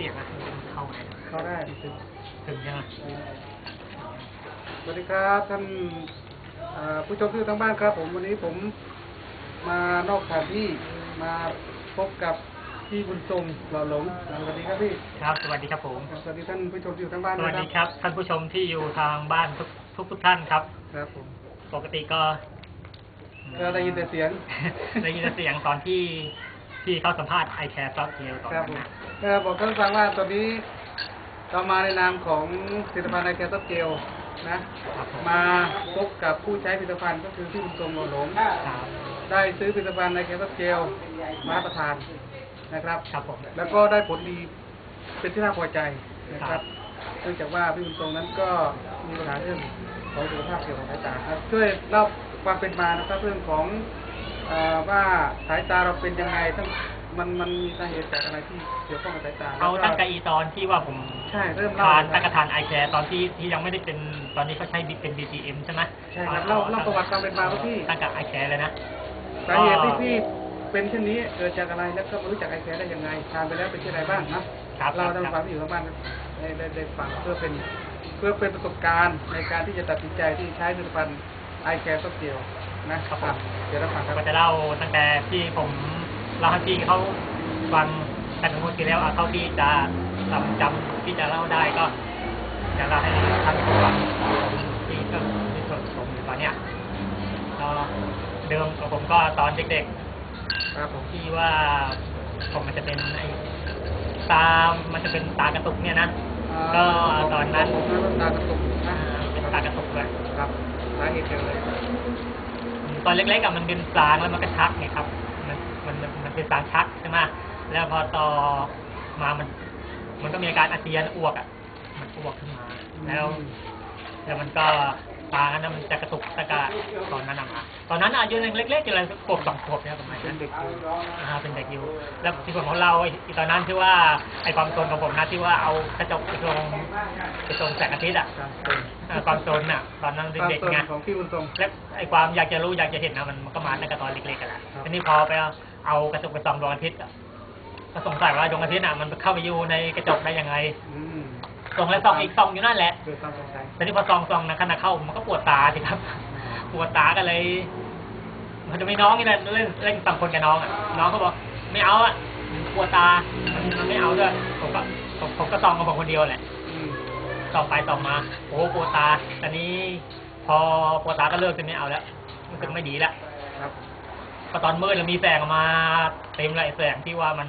สียงอะเข้าไหนเข้าได้ถึงถึงยังไงสวัสดีครับท่านเอ่อผู้ชมที่อยู่ทางบ้านครับ ผมวันนี้ผมมานอกสถานที่มาพบกับพี่บุญทรงหล่อหลงสวัสดีครับพี่ครับ สวัสดีครับผมสวัสดีท่านผู้ชมที่อยู่ทางบ้านสด้วัยสดีครับ ท่านผู้ชมที่อยู่ทางบ้านทุกทุกทุกท่านครับ ครับผมปกติก็ก็ได้ยินแต่เสียง ได้ยินเสียงตอนที่ที่เขาสัมภาษณ์ไอแคร์ซอฟต์เทลตอนครับนั้นผม นะก็บอกท่านฟังว่าตอนนี้เรามาในนามของผลิตภัณฑ์ไอแคร์เจลนะครับผมมาพบกับผู้ใช้ผลิตภัณฑ์ก็คือพี่บุญทรงหล่อหลงครับได้ซื้อผลิตภัณฑ์ไอแคร์เจลมารับประทานนะครับครับผมแล้วก็ได้ผลดีเป็นที่น่าพอใจนะคครัรับบเนื่องจากว่าพี่บุญทรงนั้นก็มีปัญหาเรื่องของสุขภาพเกี่ยวกับสายตาครับช่วยเล่าความเป็นมานะครับเรื่องของเออว่าสายตาเราเป็นยังไงทั้ง มันมันมีสาเหตุจากอะไรที่เกี่ยวข้องกับสายตาเอาแล้วตั้งแต่อีตอนที่ว่าผมใช่เริ่มเล่าทานเลยตั้งคกรับระทานไอแคร์ตอนที่ที่ยังไม่ได้เป็นตอนนี้เขาใช้เป็น BTM ใช่ไหมใช่ครับเล่าเล่าประวัติความเป็นมาครับพี่ตั้งแต่ไอแคร์เลยนะสาเหตุที่พี่เป็นเช่นนี้เกิดจากอะไรแล้วก็มารู้จักไอแคร์ได้ยังไงทานไปแล้วเป็นเช่นไรบ้างนะครับเราครับทำความที่อยู่ทางบ้านได้ได้ได้ฟังเพื่อเป็นเพื่อเป็นประสบการณ์ในการที่จะตัดสินใจที่ใช้ผลิตภัณฑ์ไอแคร์สักเดียวนะครับผมเดี๋ยวเราฟังครับก็จะเล่าตั้งแต่ที่ผม เล่าให้พี่เขาฟังแต่ทั้งหมดที่แล้วเอาเท่าที่จะจำจำที่จะเล่าได้ก็จะเล่าให้ท่านผู้ฟังที่ก็ที่ชมชมอยู่ตอนเนี้ยก็เดิมของผมก็ตอนเด็กครับผมๆที่ว่าผมมันจะเป็นไอ้ตา มันจะเป็นตากระตุกเนี่ยนะ ก็ตอนนั้นผมน้ำตากระตุกอ่านะเป็นตากระตุกเลยครับสาเหตุเดียวเลย ตอนเล็กๆกับมันเป็นสางแล้วมันก็ชักไงครับ มันมันมันมันเป็นสางชักใช่ไหมแล้วพอต่อมามัน มันก็มีอาการอาเจียนอ้วกอะ มันอ้วกขึ้นมา แล้วแล้วมันก็ตาอันนั้นมันจะกระตุกตะกาตอนนั้นอะมาตอนนั้นอายุยังเล็กๆอยู่เลยขวบสองขวบเนี่ยประมาณเป็นั้นนเด็กอยู่อ่าเป็นเด็กอยู่ แล้วที่ผมของเราไอ้ตอนนั้นที่ว่าไอ้ความโซนของผมนะที่ว่าเอากระจกไปตรงไปตรงแสงอาทิตย์อะครับเป็นอ่าความโซนอะ ตอนนั้นตามเด็กต้นๆไงของพี่บุญทรงและไอความอยากจะรู้อยากจะเห็นนะมันมันก็มาตั้งแต่ตอนเล็กๆกันแหละครับทีนี้พอไป เอาเอากระจกไปส่องดวงอาทิตย์อะก็สงสัยว่าดวงอาทิตย์อะมันเข้าไปอยู่ในกระจกได้ยังไงอืมส่องแล้วส่องอีกส่องอยู่นั่นแหละเกิดความสงสัยทีนี้พอส่องส่องนะขณะเข้ามันก็ปวดตาสิครับ ปวดตากันเลย มันจะมีน้องนี่แหละเล่นเล่นต่างคนกับน้องอะน้องก็บอกไม่เอาอะปวดตามันมันไม่เอาด้วยผมก็ผมผมก็ส่องกับผมคนเดียวแหละอืมส่องไปส่องมา โอ้โหปวดตาตอนนี้ พอปวดตาก็เลิกจะไม่เอาแล้วรู้สึกไม่ดีแล้วครับ พอตอนมืดแล้วมีแสงออกมาเต็มเลยไอ้แสงที่ว่ามัน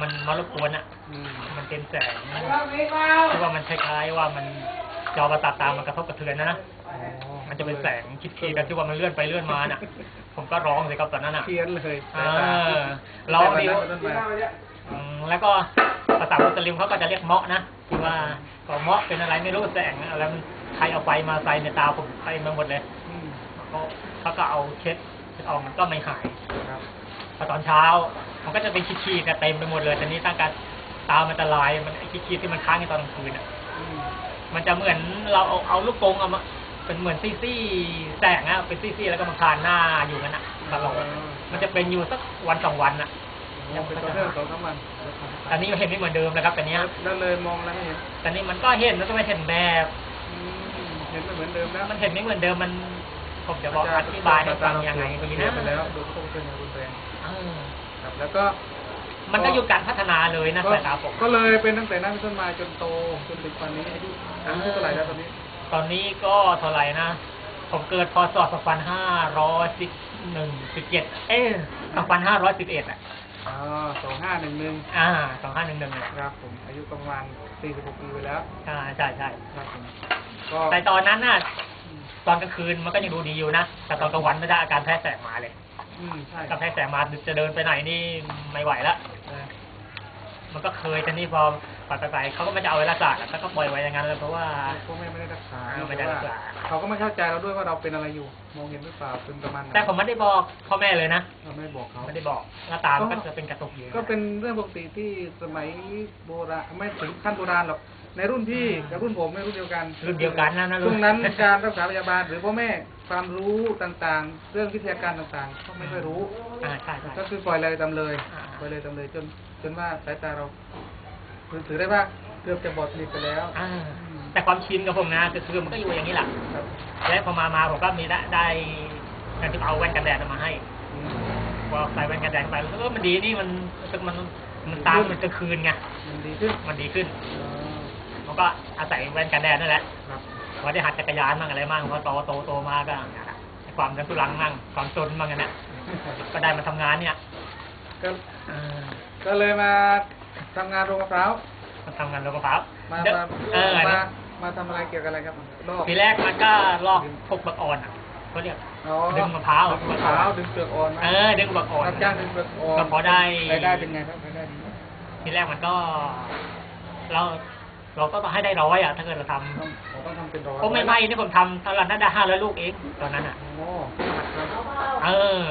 มันมารบกวนอะอืมมันเป็นแสงที่ว่ามันคล้ายๆว่ามันจอประสาทตามันกระทบกระเทือนนะนะอ๋อมันจะเป็นแสงคิดๆกันที่ว่ามันเลื่อนไปเลื่อนมาน่ะ ผมก็ร้องเลยครับตอนนั้นอะเพี้ยนเลยเออร้องดิแต่วันนั้นวันนั้นมาอืมแล้วก็ภาษามุสลิมเขาก็จะเรียกเมาะนะที่ว่าก็เมาะเป็นอะไรไม่รู้แสงอะไรมันใครเอาไฟมาใส่ในตาผมไปมาหมดเลยอืมเขาเขาก็เอาเช็ด เช็ดออกมันก็ไม่หายครับพอตอนเช้ามันก็จะเป็นขี้ๆกันเต็มไปหมดเลยแต่นี้ตั้งการตามันจะลายมันไอ้ขี้ๆที่มันค้างในตอนกลางคืนอะอืมมันจะเหมือนเราเอาเอาลูกกรงเอามาเป็นเหมือนซี่ๆแสงอะเป็นซี่ๆแล้วก็มาคานหน้าอยู่กันอะตลอดมันจะเป็นอยู่สักวันสองวันอะยังเป็นตัวเรื่องสองสามวันตอนนี้เห็นไม่เหมือนเดิมนะครับแต่เนี้ยแล้วเลยมองแล้วไม่เห็นแต่นี้มันก็เห็นแล้วก็ไม่เห็นแบบอืมเห็นไม่เหมือนเดิมแล้วมันเห็นไม่เหมือนเดิมมัน ผมจะบอกอธิบายให้ฟังยังไงดีนะนะไปแล้วดูเขาเป็นอย่างรุนแรงเออครับ แล้วก็ มันก็อยู่การพัฒนาเลยนะก็สายตาผมก็เลยเป็นตั้งแต่นั้นเป็นต้นมาจนโตจนถึงวันนี้อายุอายุเท่าไหร่แล้วตอนนี้ ตอนนี้ก็เท่าไหร่นะผมเกิดพศสองพันห้าร้อยสิบหนึ่งสิบเจ็ดเอ๊สองพันห้าร้อยสิบเอ็ดอะอ๋อสองห้าหนึ่งหนึ่งอ่าสองห้าหนึ่งหนึ่งครับผม อายุประมาณสี่สิบหกปีไปแล้วใช่ใช่ใช่ครับผมก็แต่ตอนนั้นน่ะ ตอนกลางคืนมันก็ยังดูดีอยู่นะ แต่ตอนกลางวันไม่ได้อาการแพ้แสงมาเลยอืมใช่อาการแพ้แสงมาจะเดินไปไหนนี่ไม่ไหวแล้วเออมันก็เคยแต่นี่พอปัดไปๆเขาก็ไม่จะเอาไว้รักษาแล้วก็ปล่อยไว้อย่างนั้นเลยเพราะว่าพ่อแม่ไม่ได้รักษาเออไม่ได้รักษาเขาก็ไม่เข้าใจเราด้วยว่าเราเป็นอะไรอยู่ มองเห็นหรือเปล่าเป็นประมาณไหนแต่ผมไม่ได้บอกพ่อแม่เลยนะเราไม่บอกเขาไม่ได้บอกหน้าตามันก็จะเป็นกระตุกอยู่ก็เป็นเรื่องปกติที่สมัยโบราณไม่ถึงขั้นโบราณหรอก ในรุ่นพี่กับรุ่นผมในรุ่นเดียวกัน รุ่นเดียวกันนะนะช่วงนั้นการรักษาพยาบาลหรือพ่อแม่ความรู้ต่างๆ เรื่องวิทยาการต่างๆก็ไม่ค่อยรู้อ่าใช่ใช่ ก็คือปล่อยเลยตามเลยอ่า ปล่อยเลยตามเลยจนจนว่าสายตาเราถือถือได้ว่าเกือบจะบอดสนิทไปแล้วอ่าแต่ความชินกับผมนะคือคือมันก็อยู่อย่างนี้แหละครับและพอมามาผมก็มีได้ได้การที่เอาแว่นกันแดดมาให้อืมพอใส่แว่นกันแดดเข้าไปแล้วเออมันดีนี่มันรู้สึกมันมันตามมันจะคืนไงมันดีขึ้นมันดีขึ้น อ๋อ มันก็อาศัยแว่นกันแดดนั่นแหละครับพอได้หัดจักรยานมั่งอะไรมั่งพอโตโตโตมาก็ความดันทุลังมั่งความจนมั่งกันเนี่ยก็ได้มาทำงานเนี่ย ก็เออก็เลยมาทำงานโรงมะพร้าวมาทำงานโรงกระเพรามาเดี๋ยวมาเออมามาทำอะไรเกี่ยวกับอะไรครับรอบทีแรกมันก็ลอกพวกบักอ่อนอะเขาเรียกอ๋อดึงมะพร้าวดึงมะพร้าวดึงเปลือกอ่อนมาเออดึงบักอ่อนรับจ้างดึงเปลือกอ่อนก็พอได้รายได้เป็นไงครับรายได้ดีไหมทีแรกมันก็ เรา เราก็ต้องให้ได้ร้อยอะ ถ้าเกิดเราทต้องผมต้องทำเป็นร้อยำก็ไม่ไม่ที่ผมทำตอนนั้นได้ห้าร้อยลูกเองตอนนั้นอะโอ้หักครับเออ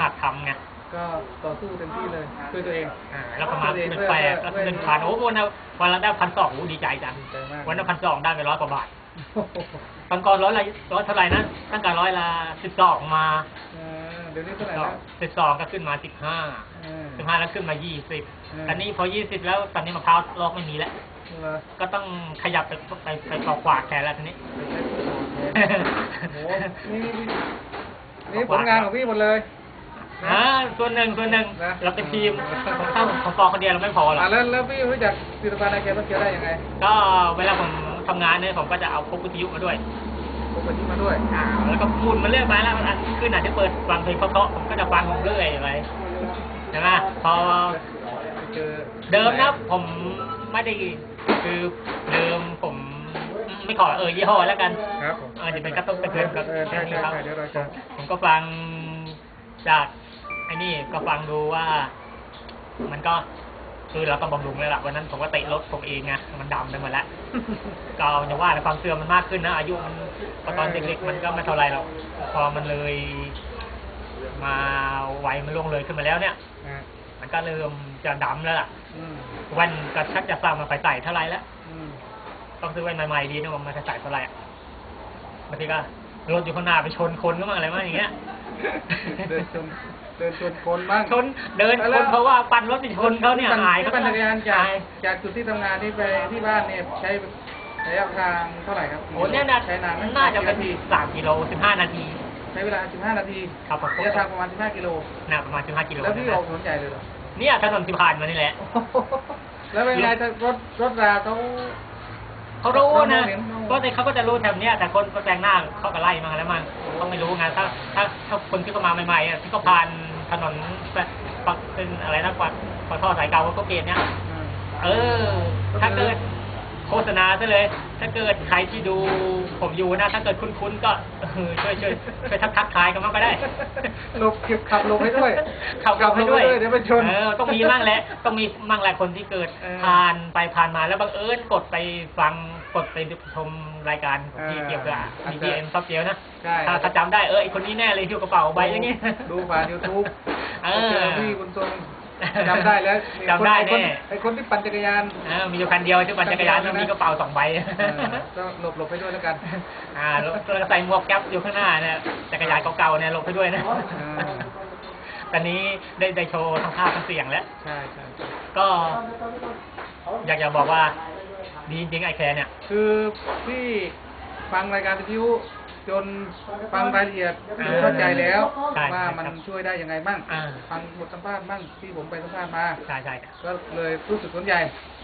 หัดทำไงก็ต่อสู้เต็มที่เลยช่วยตัวเองอ่าแล้วประมาณเป็นแปดแล้วเป็นพันโอ้โหวันละวันละได้พันสองโอ้ดีใจจังดีใจมากวันละพันสองได้ไปร้อยกว่าบาทโอ้โหตอนก่อนร้อยละร้อยเท่าไหร่นะตั้งแต่ร้อยละสิบสองมาเออเดี๋ยวนี้เท่าไหร่แล้วสิบสองก็ขึ้นมาสิบห้าเออสิบห้าแล้วขึ้นมายี่สิบอืมตอนนี้พอยี่สิบแล้วตอนนี้มะพร้าวลอกไม่มีแล้วเหรอ ก็ต้องขยับไปไปไปปอกกวาดแทนแล้วทีนี้โอ้โหนี่นี่นี่ผลงานของพี่หมดเลยอ่าส่วนหนึ่งส่วนหนึ่งนะ เราเป็นทีมของเข้าของกองคนเดียวเราไม่พอหรอกอ่าแล้วแล้วพี่รู้จักผลิตภัณฑ์ไอแคร์เกียวได้ยังไงก็เวลาผมทำงานเนี่ยผมก็จะเอาพกวิทยุมาด้วยผมไปที่มาด้วยอ่าแล้วก็พูดมาเรื่อยไปแล้วอันขึ้นอาจจะเปิดฟังเพลงเพราะๆผมก็จะฟังเรื่อยไปใช่ไหมพอไปเจอเดิมนะผมไม่ได้ คือเดิมผมไม่ขอเออยี่ห้อแล้วกันครับผมเออจะเป็นกระตุ้นกระเทือนกับเออใช่ใช่ใช่เดี๋ยวเราจะผมก็ฟังจากไอ้นี่ก็ฟังดูว่า มันก็คือเราต้องบำรุงเลยล่ะวันนั้นผมก็เตะรถผมเองไงมันดำไปหมดแล้วก็จะว่าแต่ความเสื่อมมันมากขึ้นนะอายุมันพอตอนเด็กๆมันก็ไม่เท่าไรหรอกพอมันเลย มาวัยมันล่วงเลยขึ้นมาแล้วเนี่ยอ่า มันก็เริ่มจะดำแล้วล่ะอืมแวันก็ชักจะสร้างมาไปใส่เท่าไรแล้วอืมต้องซื้อแว่นใหม่ๆดีนะมันจะใส่เท่าไหร่อะบางทีก็รถอยู่ข้างหน้าไปชนคนก็มั่งอะไรมั่งอย่างเงี้ยเดินชนเดินชนคนบ้างชนเดินชนเพราะว่าปั่นรถไปชนเขาเนี่ยปั่อายที่เขาปั่นจักรยานจากอายจากจุดที่ทำงานที่ไปที่บ้านเนี่ยใช้ระยะทางเท่าไหร่ครับโอ้เนี่ยนะใช้นานไหมน่าจะเป็นกี่สามกิโลสิบห้านาทีใช้เวลา 15 นาทีครับผมระยะทางประมาณ 15 กิโลน่าประมาณสิบห้ากิโลแล้วพี่นะออกถนนใหญ่เลยเหรอเนี่ยถนนที่ผ่านมานี่แหละ แล้วเป็นไงถ้ารถรถราเขาเขารู้นะเราเห็นเราก็แต่เขาก็จะรู้แถวเนี้ยแต่คนก็แปลงหน้าเขาก็ไล่มาแล้วมั้งเขาไม่รู้ไงถ้าถ้าถ้าคนที่เขามาใหม่ๆอะที่เขาผ่านถนนแบบปักเป็นอะไรนะกว่าขอท่อสายเก่าก็เกตเนี่ยอืมเออ ถ้าเกิด โฆษณาซะเลย ถ้าเกิดใครที่ดูผมอยู่นะ ถ้าเกิดคุ้นๆก็เออช่วยช่วยช่วยทักทักทายกันบ้างก็ได้หลบเก็บขับหลบให้ด้วยขับขับให้ด้วยหลบให้ด้วยเดี๋ยวไปชนเออต้องมีมั่งแหละต้องมีมั่งแหละคนที่เกิดเออผ่านไปผ่านมาแล้วบังเอิญกดไปฟังกดไปชมรายการของที่เออเกี่ยวกับอาจจะ BTM ซับเจียวนะใช่ถ้าถ้าจำได้เออไอคนนี้แน่เลยที่กระเป๋าใบอย่างงี้ดูผ่านยูทูบเออเจอพี่คุณทรง จำได้แล้วจำได้ไอ้คนแน่ไอ้คนที่ปั่นจักรยานเออมีอยู่คันเดียวที่ปั่นจักรยานปั่นจักรยานแล้วมีกระเป๋าสองใบเออก็หลบหลบให้ด้วยแล้วกัน อ่าแล้วแล้วใส่หมวกแก๊ปอยู่ข้างหน้าเนี่ยจักรยานเก่าๆเนี่ยหลบไปด้วยนะอ่าตอนนี้ได้ได้โชว์ทั้งภาพทั้งเสียงแล้วใช่ใช่ใช่ก็ อยากจะบอกว่าดีจริงๆไอแคร์เนี่ย คือพี่ฟังรายการวิทยุ จนฟังรายละเอียดอ่าเข้าใจแล้วใช่ว่ามันครับช่วยได้ยังไงบ้างอ่า ฟังบทสัมภาษณ์บ้างที่ผมไปสัมภาษณ์มา ใช่ใช่ก็เลยรู้สึกสนใจ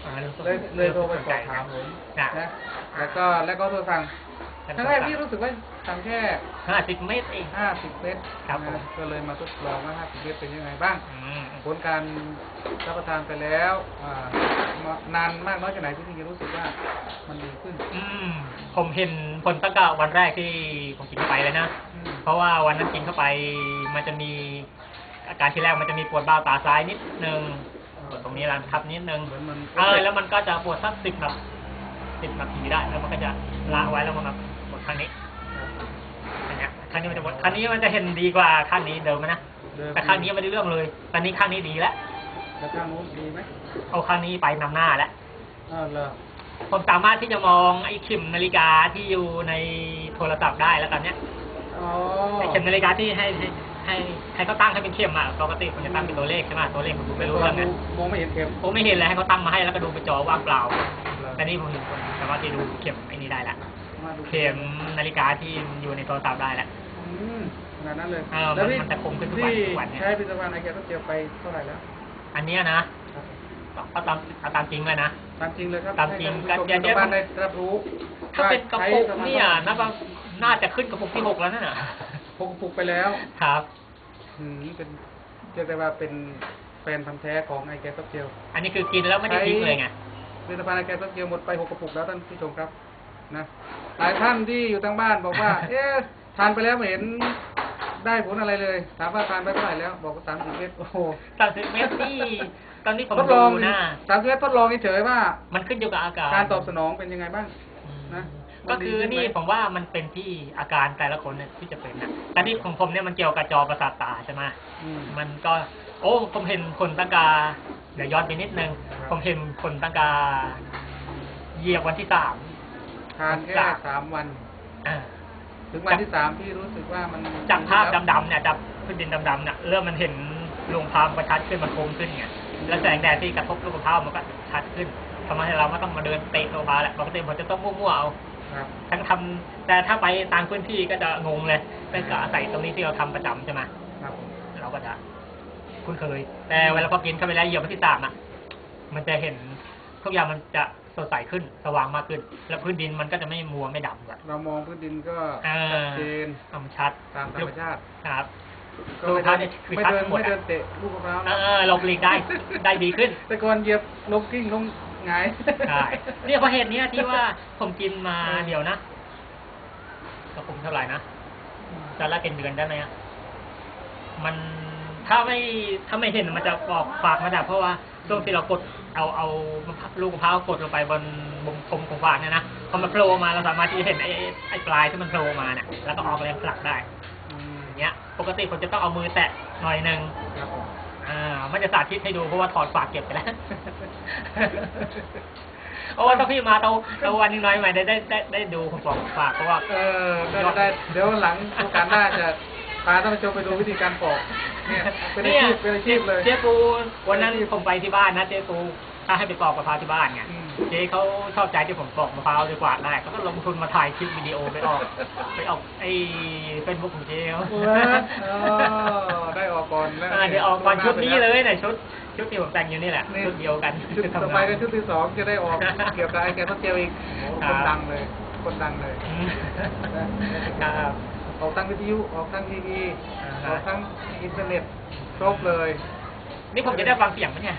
อ่าเลยเลยโทรไปสอบถามผมนะ นะแล้วก็แล้วก็โทรสั่ง ครั้งแรกพี่รู้สึกว่าสั่งแค่ห้าสิบเมตรเอง50เมตรครับผมนะก็เลยมาทดลองว่า50เมตรเป็นยังไงบ้างอืมผลการรับประทานไปแล้วอ่ามานานมากน้อยแค่ไหนที่พี่จะรู้สึกว่ามันดีขึ้น อืมผมเห็นผลตั้งแต่วันแรกที่ผมกินเข้าไปเลยนะอืมเพราะว่าวันนั้นกินเข้าไปมันจะมีอาการที่แรกมันจะมีปวดเบ้าตาซ้ายนิดนึงปวดตรงนี้รันทับนิดนึงเหมือนมันเออแล้วมันก็จะปวดสักสิบครับสิบนาทีได้ แล้วมันก็จะละไว้แล้วมันมาป วดข้างนี้อย่างเงี้ยข้างนี้มันจะปวดข้างนี้มันจะเห็นดีกว่าข้างนี้เดิมนะเดิมแต่ข้างนี้ไม่ได้เรื่องเลยตอนนี้ข้างนี้ดีแล้วแล้วข้างนู้นดีไหมเอาข้างนี้ไปนำหน้าแล้วอ้าวเหรอผมสามารถที่จะมองไอ้เข็มนาฬิกาที่อยู่ในโทรศัพท์ได้แล้วตอนเนี้ยอ๋อไอ้เข็มนาฬิกาที่ให้ให้ให้ให้เขาตั้งให้เป็นเข็มอะปกติผมจะตั้งเป็นตัวเลขใช่ไหมตัวเลขผมดูไม่รู้เรื่องไงมองไม่เห็นเข็มผมไม่เห็นเลยให้เขาตั้งมาให้แล้วก็ดูเป็นจอว่างเปล่าแต่นี่ผมเห็นคนสามารถที่ดูเข็มไอ้นี่ได้ละมาดู เข็มนาฬิกาที่อยู่ในโทรศัพท์ได้แล้วอืมขนาดนั้นเลยเออแล้วพี่มันจะคมขึ้นทุกวันพี่ทุกวันเนี่ย ใช้ผลิตภัณฑ์ไอแกต้องเจียวไปเท่าไหร่แล้วอันเนี้ยนะเอาตามเอาตามจริงเลยนะ ตามจริงเลยครับตามจริงให้ท่านผู้ชมการแยกทางบ้านได้รับรู้ถ้าเป็นกระปุกว่าใช้เนี่ยน่าจะน่าจะขึ้นกระปุกที่หกแล้วนั่นน่ะ พกกระปุกไปแล้วครับ อืมเป็นเรียกได้ว่าเป็นแฟนพันธ์แท้ของไอแกต้องเจียวอันนี้คือกินแล้วไม่ได้ทิ้งเลยไง ผลิตภัณฑ์ไอแกต้องเจียวหมดไปหกกระปุกแล้วท่านผู้ชมครับ นะหลายท่านที่อยู่ทางบ้านบอกว่า เอ๊ะทานไปแล้วไม่เห็นได้ผลอะไรเลย ถามว่าทานไปเท่าไหร่แล้ว บอกว่าสามสิบเมตรโอ้โหสามสิบเมตรที่ตอนนี้ผมทดลดูองนะสามสิบเมตรทดลองเฉยๆว่า มันขึ้นอยู่กับอากาศการตอบสนองเป็นยังไงบ้างอืมนะ ก็คือมันดีขึ้นไหมนี่ผมว่ามันเป็นที่อาการแต่ละคนเนี่ยที่จะเป็นนะแต่ที่ของผมเนี่ยมันเกี่ยวกับจอประสาทตาใช่ไหม อืม มันก็ โอ้ผมเห็นคนตั้งกา เดี๋ยวย้อนไปนิดนึงครับผมเห็นคนตั้งกา เหยียบวันที่สาม ทานแค่จากสามวันอ่าถึงวันที่สามที่รู้สึกว่ามันจากภาพดำๆเนี่ยจากพื้นดินดำๆเนี่ยเริ่มมันเห็นลงพามประชัดขึ้นมันคมขึ้นเนี่ยแล้วแสงแดดที่กระทบลูกมะพร้าวมันก็ชัดขึ้นทำให้เราไม่ต้องมาเดินเตะลูกมะพร้าวแหละปกติผมจะต้องมั่วๆเอาครับทั้งทำแต่ถ้าไปต่างพื้นที่ก็จะงงเลยเป็นกับอาศัยตรงนี้ที่เราทำประจำใช่ไหมครับผมเราก็จะคุ้นเคย แต่เวลาพอกินเข้าไปแล้วเหยียบวันที่สามอะ มันจะเห็นทุกอย่างมันจะ สดใสขึ้น สว่างมากขึ้น แล้วพื้นดินมันก็จะไม่มัวไม่ดำแบบเรามองพื้นดินก็อ่าชัดเจนทำชัดตามธรรมชาติครับก็ลูกไม่มะพร้าวเดิเนี่ยนคือไม่ชัดเดินทั้งหมดไม่อะเดินเตะลูกมะพร้าวเอนะอหลบหลีกได้ได้ดีขึ้นแต่ก่อนเหยียบลงกิ้งลงหงายใช่เนี่ยเพราะเหตุเนี้ยที่ว่าผมกินมาเดี๋ยวนะกระปุกเท่าไหร่นะจะละเป็นเดือนได้ไหมอะมัน ถ้าไม่ถ้าไม่เห็นมันจะบอกฝากมาดับเพราะว่าช่วงที่เรากดเอาเอาลูกมะพร้าวกดลงไปบนบนคมของฝากเนี่ยนะพอมันโผล่มาเราสามารถที่จะเห็นไอ้ไอ้ปลายที่มันโผล่มาเนี่ยแล้วก็ออกแรงผลักได้อืมอย่างเงี้ย ปกติผมจะต้องเอามือแตะหน่อยหนึ่งครับผมอ่าไม่จะสาธิตให้ดูเพราะว่าถอดฝากเก็บไปแล้วโอ้ต้องพี่มาเตาเตาวันหนึงหน่อยใหม่ได้ได้ได้ได้ดูผมบอกฝากเพราะว่าเออได้ได้เดี๋ยวหลังโอกาสหน้าจะ พาท่านผู้ชมไปดูวิธีการปอกเนี่ยเป็นอาชีพเป็นอาชีพเลย เจ๊ปูวันนั้นผมไปที่บ้านนะเจ๊ปูถ้าให้ไปปอกมะพร้าวที่บ้านไงอืม เจ๊เขาชอบใจที่ผมปอกมะพร้าวด้วยกวาดได้เขาก็ลงทุนมาถ่ายคลิปวิดีโอไปออก ไปออกไอ้เฟซบุ๊กของเจ๊เขาเออเออได้ออกก่อนแล้วอ่าเดี๋ยวออกก่อนชุดนี้เลยเนี่ยชุดชุดที่ผมแต่งอยู่นี่แหละนี่ชุดเดียวกันชุดต่อไปก็ชุดที่สองจะได้ออกเกี่ยวกับไอ้แกต้องเจียวอีกโอ้คครับ นดังเลย คนดังเลยอืมครับ ออกทั้งวิทยุออกทั้งทีวีอ่าอฮะอกทั้งอินเทอร์เน็ตครบเลย นี่ผมจะได้ฟังเสียงไหมเนี่ย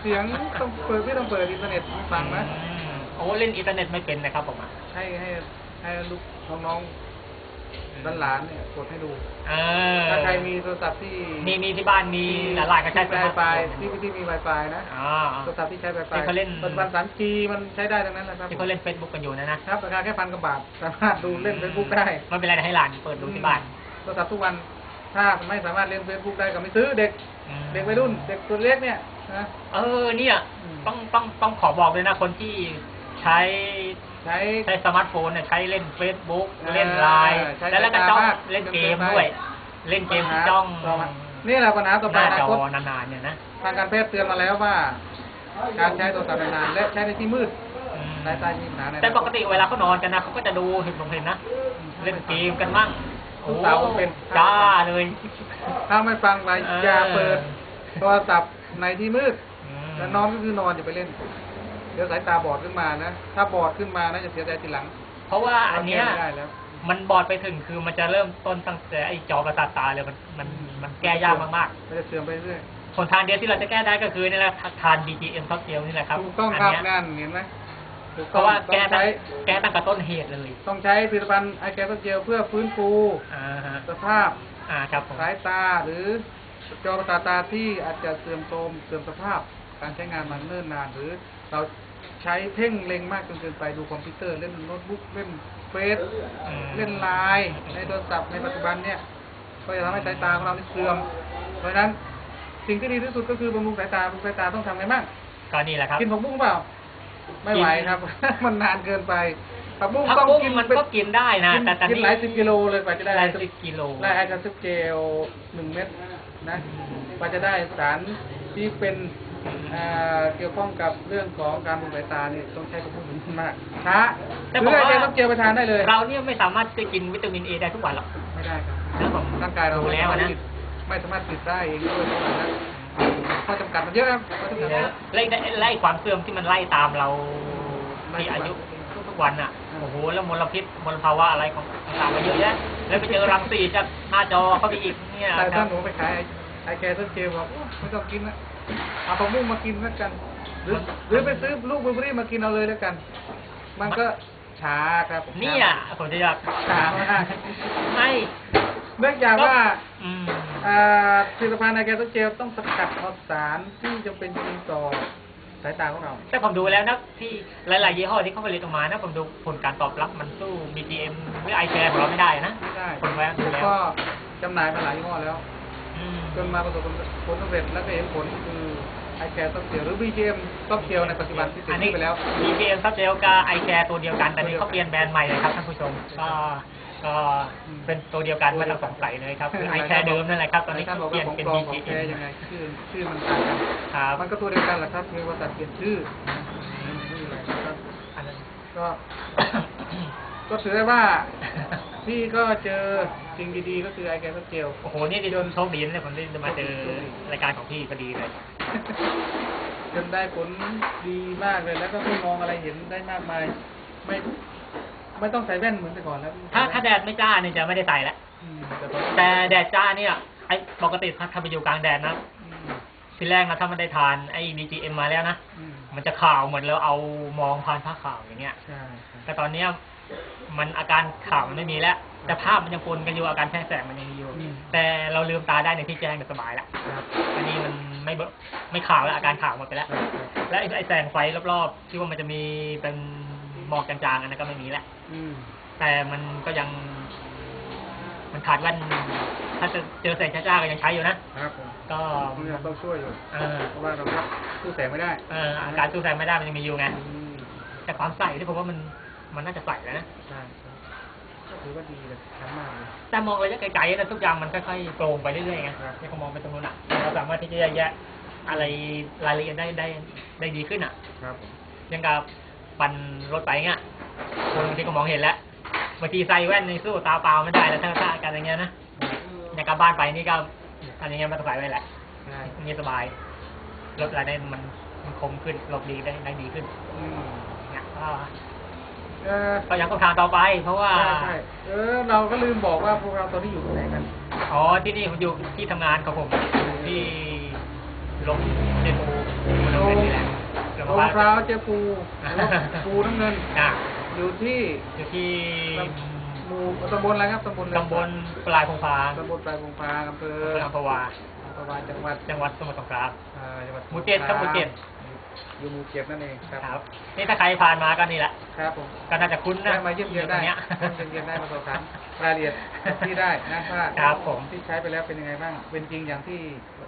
เสียงต้องเปิดไม่ต้องเปิดอินเทอร์เน็ตฟังนะอืมโอ้เล่นอินเทอร์เน็ตไม่เป็นนะครับผมอะให้ให้ให้ลูกน้องๆ หลานๆเนี่ยกดให้ดูเออถ้าใครมีโทรศัพท์ที่มีมีที่บ้านมีหลายๆก็ใช้ไวไฟที่ที่มี Wi-Fi นะอ๋อ โทรศัพท์ที่ใช้ Wi-Fi ที่เขาเล่น ปัจจุบัน 3G มันใช้ได้ทั้งนั้นนะครับที่เขาเล่นเฟซบุ๊กกันอยู่นะนะครับราคาแค่พันกว่าบาทสามารถดูเล่น Facebook ได้ไม่เป็นไรให้หลานเปิดดูที่บ้านโทรศัพท์ทุกวันถ้าไม่สามารถเล่น Facebook ได้ก็ไม่ซื้อเด็กอืมเด็กวัยรุ่น เด็กตัวเล็กเนี่ยนะเออเนี่ยอืมต้องต้องต้องขอบอกเลยนะคนที่ ใช้ใช้ ใช้สมาร์ทโฟนเนี่ยใช้เล่น Facebook อ่าเล่นไลน์ใช้แล้วแล้วก็จ้องสายตามากเล่นเกมเกินไปด้วย เล่นเกมที่จ้องต่อมานี่แหละปัญหาต่อหไปน้าอนาจอคตนานๆเนี่ยนะทางการแพทย์เตือนมาแล้วว่า การใช้โทรศัพท์นานๆและใช้ในที่มืดอืมสายตามีปัญหาในแต่ปกติเวลาเขานอนกันนะเขาก็จะดูเห็นผมเห็นนะ เล่นเกมกันมั่งลูกสาวผมเป็น จ้าเลยถ้าไม่ฟังไปเอออย่าเปิดโทรศัพท์ในที่มืดอืมแล้วนอนก็คือนอนอย่าไปเล่นเดี๋ยวสายตาบอดขึ้นมานะ ถ้าบอดขึ้นมานะจะเสียใจทีหลัง เพราะว่าอันเนี้ยราแก้ไม่ได้แล้วมันบอดไปถึงคือมันจะเริ่มต้นตั้งแต่ไอ้จอประสาทตาเลยมันมันมันแก้ยากมากมันจะเสื่อมไปเรื่อยๆคนทางเดียวที่เราจะแก้ได้ก็คือนี่แหละทาน BGM ท็อปเซลนี่แหละครับถูกต้องครับนเนี้ยนั่นเห็นไหมถูกเพต้องราะว่าต้แก้องตั้งใช้แก้ตั้งแต่ต้นเหตุเลย ต้องใช้ผลิตภัณฑ์ไอแกตเจลเพื่อฟื้นฟูอ่าฮะสภาพอ่าครับผมสายตาหรือจอประสาทตาที่อาจจะเสื่อมโทรมเสื่อมสภาพการใช้งานมันเนิ่นนานหรือเรา ใช้เพ่งเล็งมากจนเกินไปดูคอมพิวเตอร์เล่นโน้ตบุ๊กเล่นเฟซอืมเล่นไลน์ในโทรศัพท์ในปัจจุบันเนี่ยก็จะทำให้สายตาของเรานี่เสื่อม เพราะฉะนั้นสิ่งที่ดีที่สุดก็คือบำรุงสายตาบำรุงสายตาต้องทำไงบ้างก็นี่แหละครับกินผักบุ้งเปล่า ไม่ไหวครับ มันนานเกินไปผักบุ้งผักต้องบุ้งกินมันเป็นก็กินได้นะกินแต่แต่กินนี่หลายสิบกิโลเลยกว่าจะได้หลายสิบกิโลได้ไอซ์ซึปเจลหนึ่งเม็ดนะกว่าจะได้สารที่เป็นอ่า เกี่ยวข้องกับเรื่องของการบำรุงสายตาเนี่ยต้องใช้ผักบุ้งมากช้าแต่หผรืมอไอว่าซ์ซึปเจลไปทานได้เลย เราเนี่ยไม่สามารถจะกินวิตามินเอได้ทุกวันหรอกไม่ได้ครับแล้วผมร่างกายเราดูแล้วนะไม่สามารถผลิตได้เองด้วยเพราะว่านะข้อจำกัดมันเยอะครับข้อจำกัดเยอะไล่ไล่ความเสื่อมที่มันไล่ตามเราที่อายุทุกๆวันอะอืมโอ้โหแล้วมลพิษมลภาวะอะไรของต่างๆมาเยอะแยะแล้วไปเจอรังสีจากหน้าจอเข้าไปอีกเนี่ยแต่คถ้ารับหนูไปขายไอแคร์ต้นเจลบอกโอ้ไม่ต้องกินนะ เอาผักบุ้งมากินแล้วกัน หรือหรือไปซื้อลูกบลูเบอรี่มากินเอาเลยแล้วกัน มันก็ช้าครับผมเนี่ยผมจะอยากช้ามากไม่เนื่องจากว่าอืมอ่าผลิตภัณฑ์ไอแคร์ต้นเจลต้องสกัดเอาสารที่จะเป็นจริงต่อสายตาของเรา แต่ผมดูแล้วนะที่หลาย ๆ ยี่ห้อที่เขาผลิตออกมานะผมดูผลการตอบรับมันสู้ BGM หรือ iCare ของเราไม่ได้นะไม่ได้ผมแวะดูแล้วก็จำหน่ายมาหลายยี่ห้อแล้วอืมจนมาประสบผลสำเร็จและก็เห็นผลคือ ไอแคร์ต้นเจลหรือ BGM ต้นเจลในปัจจุบันที่ติดอันนี้ไปแล้ว BGM ซับเจลกับ iCare ตัวเดียวกันแต่นี่เขาเปลี่ยนแบรนด์ใหม่เลยครับท่านผู้ชมก็ก็เป็นตัวเดียวกันไม่ต้องสงสัยเลยครับคือ iCare เดิมนั่นแหละครับ ตอนนี้ท่านเขาบอกเปลี่ยนว่าของเป็นปลอมของแท้ BGM ยังไงชื่อชื่อมันต่างกันครับมันก็ตัวเดียวกันแหละครับเพียงว่าตัดเปลี่ยนชื่อไม่มีอะไรครับอันนั้นก็ก็ถือได้ว่าพี่ก็เจอสิ่งดีๆ ก็คือไอแกสเจลโอ้โห นี่ดิโดนโชคดีนะเนี่ยผมได้มาเจอรายการของพี่พอดีเลย จนได้ผลดีมากเลย แล้วก็ไม่มองอะไรเห็นได้มากมาย ไม่ ไม่ต้องใส่แว่นเหมือนแต่ก่อนแล้วถ้าถ้าแดดไม่จ้าเนี่ยจะไม่ได้ใส่แล้วอืมแต่พอแต่แดดจ้าเนี่ยไอ้ปกติถ้าถ้าไปอยู่กลางแดดนะอืมทีแรกนะถ้ามันได้ทานไอ้ BGM มาแล้วนะอืมมันจะขาวเหมือนเราเอามองผ่านผ้าขาวอย่างเงี้ย ใช่ใช่แต่ตอนเนี้ยมันอาการขาวมันไม่มีแล้ว แต่ภาพมันยังปนกันอยู่อาการแพ้แสงมันยังมีอยู่ อืมแต่เราลืมตาได้ในที่แจ้งก็สบายแล้วครับ อันนี้มัน ไม่เบไม่ขาวแล้วอาการขาวหมดไปแล้วครับครับและไอ้ไอ้แสงไฟรอบๆที่ว่ามันจะมีเป็นหมอกจางๆอันนั้นก็ไม่มีแล้วอืมแต่มันก็ยัง มันขาดแว่นถ้าจะเจอแสงจ้าๆก็ยังใช้อยู่นะ ครับผมก็ต้องต้องช่วยอยู่เออ เพราะว่าเรารับสู้แสงไม่ได้เอออาการสู้แสงไม่ได้มันยังมีอยู่ไง อืมแต่ความใสที่ผมว่ามันมันน่าจะใสแล้วนะ ใช่ใช่ก็ ถือว่าดีเลยชั้นมากเลย แต่มองระยะไกลๆนะทุกอย่างมันค่อยๆโปร่งไปเรื่อยๆไงครับที่เขามองไปตรงนู้นอะเราสามารถที่จะแยกแยะอะไรรายละเอียดได้ได้ได้ดีขึ้นอะ ครับอยังกับปั่นรถไปเงี้ยคนบางทีก็มองเห็นแล้วบางทีใส่แว่นในสู้ตาเปล่าไม่ได้แล้วถ้าถ้าอาการอย่างเงี้ยนะอย่างกลับบ้านไปนี่ก็อันอย่างเงี้ยมันต้องใส่ไว้แหละใช่นี่สบายรถอะไรได้มันมันคมขึ้นหลบดีได้ได้ดีขึ้นอืม เนี่ยก็ เออก็ยังต้องทางต่อไป เพราะว่าใช่ใช่เออ เราก็ลืมบอกว่าพวกเราตอนนี้อยู่ที่ไหนกัน อ๋อที่นี่ผมอยู่ที่ทำงานของผมอยู่ที่ลงเจนูลงเจนี่แหละลรงองบ้านเท้าเจ๊ปูหรือว่าปูน้ำเงินอะอยู่ที่อยู่ที่หมู่ตำบลอะไรครับตำบลอะไรตำบลปลายพงพางตำบลปลายพงพางอำเภออำเภออัมพวาอำเภอวาจังหวัดจังหวัดสมุทรสงครามอ่าจังหวัดหมู่เจ็ดครับหมู่เจ็ด อยู่หมู่เจ็ดนั่นเองครับครับ นี่ถ้าใครผ่านมาก็นี่แหละ ครับผมก็น่าจะคุ้นนะได้มาเยี่ยมเยียนได้ตรงเนี้ยเยี่ยมเยียนได้มาสอบถามรายละเอียดที่ได้นะว่าครับผมที่ใช้ไปแล้วเป็นยังไงบ้าง เป็นจริงอย่างที่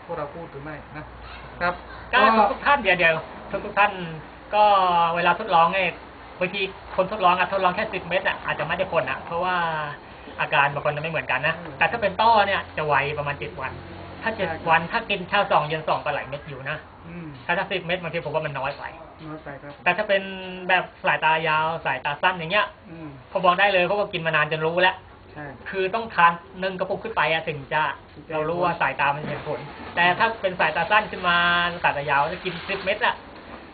พวกเราพูดหรือไม่นะครับก็ทุกท่านเดี๋ยวเดี๋ยวทุกทุกท่านก็เวลาทดลองเนี่ยบางทีคนทดลองอะทดลองแค่สิบเมตรอะอาจจะไม่ได้ผลอะเพราะว่าอาการบางคนจะไม่เหมือนกันนะ แต่ถ้าเป็นต้อเนี่ยจะไวประมาณเจ็ดวัน ถ้าเจ็ดวันถ้ากินเช้าสองเย็นสองก็หลายเม็ดอยู่นะอืมถ้าถ้าสิบเม็ดบางทีผมว่ามันน้อยไปน้อยไปครับ แต่ถ้าเป็นแบบสายตายาวสายตาสั้นอย่างเงี้ยอืมผมบอกได้เลยเพราะว่ากินมานานจนรู้แล้วใช่คือต้องทานหนึ่งกระปุกขึ้นไปอะถึงจะเรารู้ว่าสายตามันเห็นผล แต่ถ้าเป็นสายตาสั้นขึ้นมาสายตายาวจะกินสิบเม็ดอะ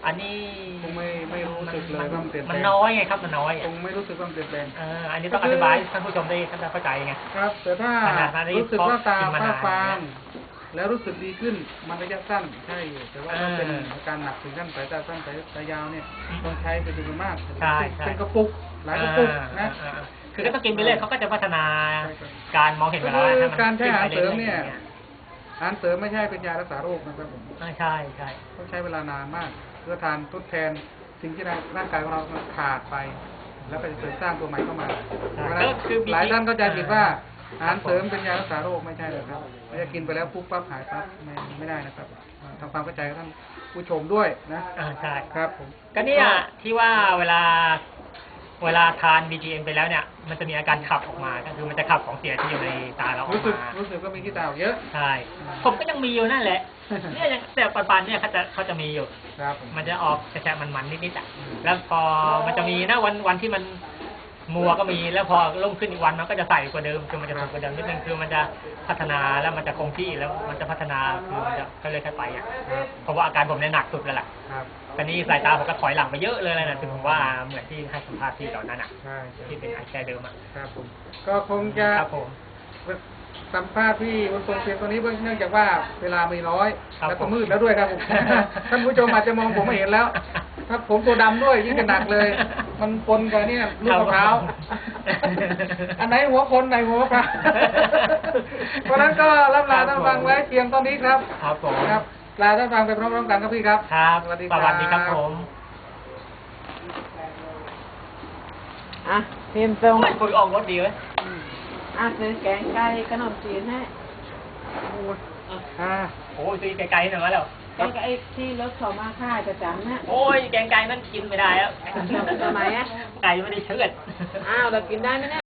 อันนี้คงไม่ไม่รู้สึกเลยว่ามันเปลี่ยนแปลงมันน้อยไงครับมันน้อยคอะงไม่รู้สึกว่ามันเปลี่ยนแปลงเอออันนี้ต้องอธิบายให้ท่านผู้ชมได้ท่านจะเข้าใจไงครับแต่ถ้าขนาดนั้นนี่รู้สึกว่าตากินมาานฝ้านฟางเนี่ยแล้วรู้สึกดีขึ้นมันระยะสั้นใช่อยู่แต่ว่าถ้าเป็นเอออาการหนักถึงขั้นสายตาสั้นสายตายาวเนี่ยอืมต้องใช้เป็นจำนวนมากใช่ใช่เป็นกระปุกหลายกระปุกนะอ่าอ่าคือถ้าต้องกินไปเรื่อยเขาก็จะพัฒนาใช่ครับการมองเห็นเวลาก็คือให้มันการใช้อาหารเสริมเนี่ยขึ้ไปรื่ออาหารเสริมไม่ใช่เป็นยารักษาโรคนะครับผมอ่าใช่ใช่ต้องใช้เวลานานมาก เพื่อทานทดแทน สิ่งที่ร่างกายของเรามันขาดไป แล้วก็จะเสริมสร้างตัวใหม่เข้ามาเพราะฉะนั้นก็คือมีหลายท่านเข้าใจผิดว่าอาหารเสริมเป็นยารักษาโรคไม่ใช่เลยครับไม่ใช่กินไปแล้วปุ๊บปั๊บหายปั๊บไม่ไม่ได้นะครับทำความเข้าใจกับท่านผู้ชมด้วยนะอ่าใช่ครับผมก็เนี่ยที่ว่าเวลา เวลาทาน BGM ไปแล้วเนี่ย มันจะมีอาการขับออกมา ก็คือมันจะขับของเสียที่อยู่ในตาเราออกรู้สึกมารู้สึกก็มีขี้ตาออกเยอะ ใช่ ผมก็ยังมีอยู่นั่นแหละ เนี่ยยังแต่ปันๆเนี่ยเขาจะเขาจะมีอยู่ ครับมันจะออกแฉะๆมันๆนิดๆอะ แล้วพอมันจะมีนะวันวันที่มัน มัวก็มีแล้วพอลุ่งขึ้นอีกวันมันก็จะใส่กว่าเดิมคือมันจะสูงกว่าเดิมนิดนึงคือมันจะพัฒนาแล้วมันจะคงที่แล้วมันจะพัฒนาคือมันจะก็เลยค่อยไปอะครับเพราะว่าอาการผมเนี่ยหนักสุดแล้วล่ะครับตอนนี้สายตาผมก็ถอยหลังไปเยอะเลยนะถึงผมว่าเหมือนที่ให้สัมภาษณ์ที่ตอนนั้นอะใช่ใช่ที่เป็นไอแคร์เดิมอะครับผมก็คงจะครับผม สัมภาษณ์พี่บุญทรงเพียงตัวนี้เนื่องจากว่าเวลามีน้อย ครับแล้วก็ผม มืดแล้วด้วยครับผมท่านผู้ชมอาจจะมองผมไม่เห็นแล้ว ถ้าผมตัวดำด้วยยิ่งจะหนักเลย มันปนกับเนี่ยลูกมะพร้าวอันไหนหัวคนไหนหัวมะพร้าวเพราะฉะนั้นก็รับลาท่านฟังไว้เพียงตอนนี้ครับครับผม ครับลาท่านฟังไปพร้อมๆกันครับพี่ครับ ครับสวัสดีสวัสดีครับผม อะเตรียมตรง คุยออกรถดีไหมอ่ะซื้อแกงไก่ขนมจีนให้อ่าโอ้ยซื้อไกลๆหน่อยมาแล้ว แกงไก่ที่รถเขามาค่ายประจำนะโอ้ยแกงไก่นั่นกินไม่ได้แล้วทำไมอะไก่ไม่ได้เชือด อ้าวเรากินได้ไหมเนี่ย